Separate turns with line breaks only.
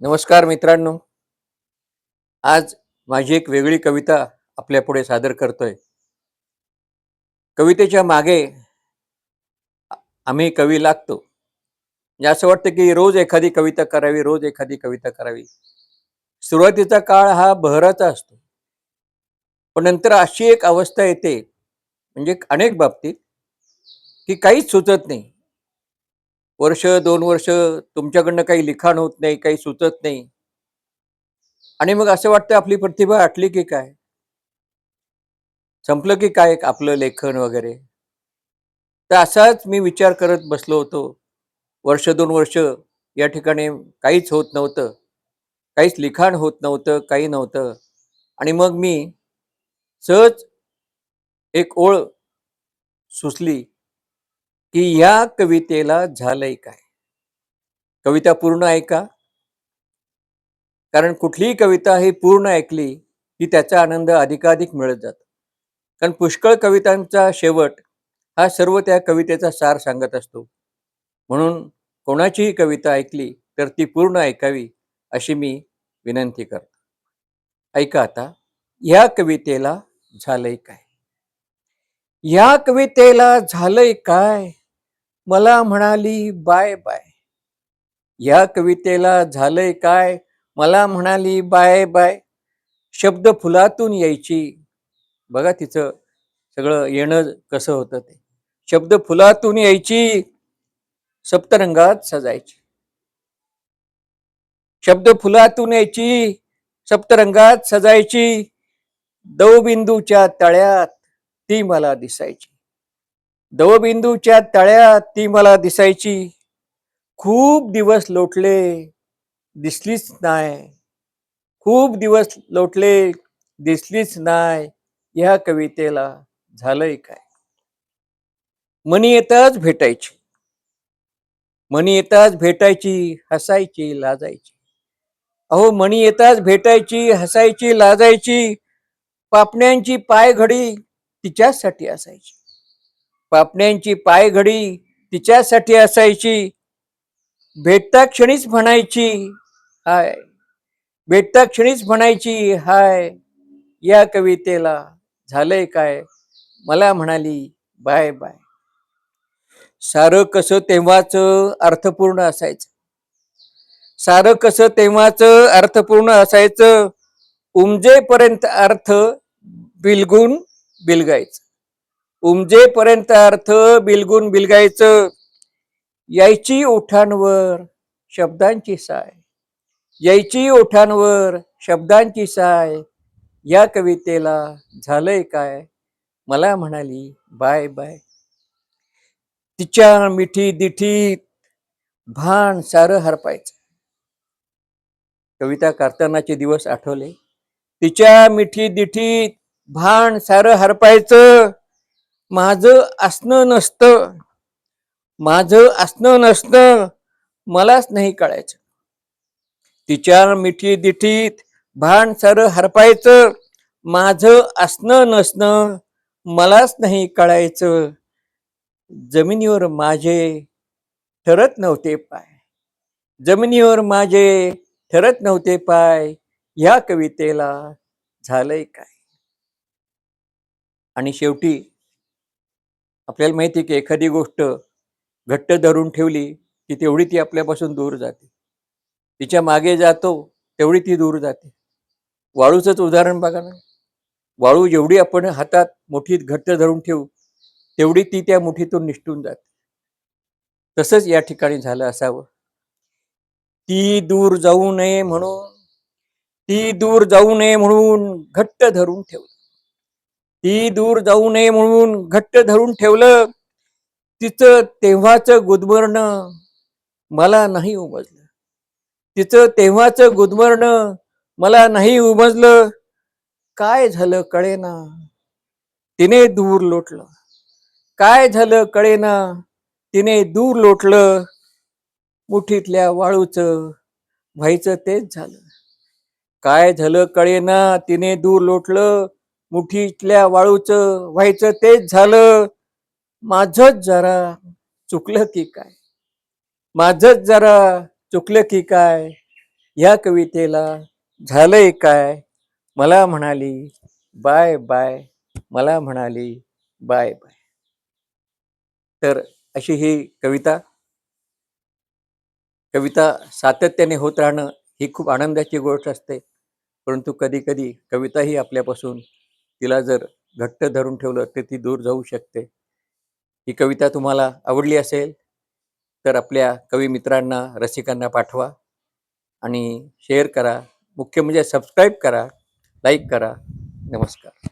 नमस्कार मित्रांनो. आज माझी एक वेगळी कविता आपल्या पुढे सादर करतोय. कवितेच्या मागे आम्ही कवी लागतो. म्हणजे असं वाटतं की रोज एखादी कविता करावी रोज एखादी कविता करावी. सुरुवातीचा काळ हा बहराचा असतो. पण नंतर अशी एक अवस्था येते म्हणजे अनेक बाबतीत की काहीच सुचत नाही. वर्ष दोन वर्ष तुमच्याकडनं काही लिखाण होत नाही काही सुचत नाही. आणि मग असं वाटतं आपली प्रतिभा आटली की काय? संपलं की काय आपलं लेखन वगैरे? तर असाच मी विचार करत बसलो होतो. वर्ष दोन वर्ष या ठिकाणी काहीच होत नव्हतं. काहीच लिखाण होत नव्हतं काही नव्हतं. आणि मग मी सहज एक ओळ सुचली. की या कवितेला झालंय काय? कविता पूर्ण ऐका कारण कुठलीही कविता ही पूर्ण ऐकली की त्याचा आनंद अधिकाधिक मिळत जातो. कारण पुष्कळ कवितांचा शेवट हा सर्व त्या कवितेचा सार सांगत असतो. म्हणून कोणाचीही कविता ऐकली तर ती पूर्ण ऐकावी अशी मी विनंती करतो. ऐका आता या कवितेला झालंय काय? या कवितेला झालंय काय? मला म्हणाली बाय बाय. या कवितेला झालंय काय? मला म्हणाली बाय बाय. शब्द फुलातून यायची. बघा तिचं सगळं येणं कसं होतं ते. शब्द फुलातून यायची सप्तरंगात सजायची. शब्द फुलातून यायची सप्तरंगात सजायची. दवबिंदूच्या तळ्यात ती मला दिसायची. दवबिंदूच्या तळ्यात ती मला दिसायची. खूप दिवस लोटले दिसलीच नाही खूप दिवस लोटले दिसलीच नाही या कवितेला झालंय काय? मनी येताच भेटायची. मनी येताच भेटायची हसायची लाजायची. अहो मणी येताच भेटायची हसायची लाजायची. पापण्यांची पायघडी तिच्यासाठी असायची. पापण्यांची पायघडी तिच्यासाठी असायची. भेटता क्षणीच म्हणायची हाय. भेटता क्षणीच म्हणायची हाय. या कवितेला झालंय काय? मला म्हणाली बाय बाय. सारं कसं तेव्हाच अर्थपूर्ण असायचं? सारं कसं तेव्हाच अर्थपूर्ण असायचं? उमजेपर्यंत अर्थ बिलगून बिलगायचं. उमजेपर्यंत अर्थ बिलगून बिलगायचं. यायची ओठांवर शब्दांची साय. यायची ओठांवर शब्दांची साय. या कवितेला झालंय काय? मला म्हणाली बाय बाय. तिच्या मिठी दिठीत भान सारं हरपायचं. कविता करतानाचे दिवस आठवले. तिच्या मिठी दिठीत भान सारं हरपायचं. माझं असणं नसतं. माझं असणं नसणं मलाच नाही कळायचं. तिच्या मिठी दिठीत भान सारं हरपायचं. माझं असणं नसणं मलाच नाही कळायचं. जमिनीवर माझे ठरत नव्हते पाय. जमिनीवर माझे ठरत नव्हते पाय. ह्या कवितेला झालंय काय? आणि शेवटी आपल्याला माहिती आहे की एखादी गोष्ट घट्ट धरून ठेवली की तेवढी ती आपल्यापासून दूर जाते. तिच्यामागे जातो तेवढी ती दूर जाते. वाळूचंच उदाहरण बघा ना. वाळू जेवढी आपण हातात मुठीत घट्ट धरून ठेवू तेवढी ती त्या मुठीतून निष्ठून जाते. तसंच या ठिकाणी झालं असावं. ती दूर जाऊ नये म्हणून ती दूर जाऊ नये म्हणून घट्ट धरून ठेवलं. ती दूर जाऊ नये म्हणून घट्ट धरून ठेवलं. तिचं तेव्हाच गुदमरणं मला नाही उमजलं. तिचं तेव्हाच गुदमरणं मला नाही उमजलं. काय झालं कळेना. तिने दूर लोटलं. काय झालं कळेना. तिने दूर लोटलं. मुठीतल्या वाळूचं व्हायचं तेच झालं. काय झालं कळेना. तिने दूर लोटलं. मुठीतल्या वाळूचं व्हायचं तेच झालं. माझंच जरा चुकलं की काय? माझंच जरा चुकलं की काय? या कवितेला झालंय काय? मला म्हणाली बाय बाय. मला म्हणाली बाय बाय. तर अशी ही कविता. कविता सातत्याने होत राहणं ही खूप आनंदाची गोष्ट असते. परंतु कधी कधी कविता ही आपल्यापासून तिला जर घट्ट धरून ठेवलं तर ती दूर जाऊ शकते. ही कविता तुम्हाला आवडली असेल तर आपल्या कवी मित्रांना रसिकांना पाठवा आणि शेअर करा. मुख्य म्हणजे सबस्क्राईब करा लाईक करा. नमस्कार.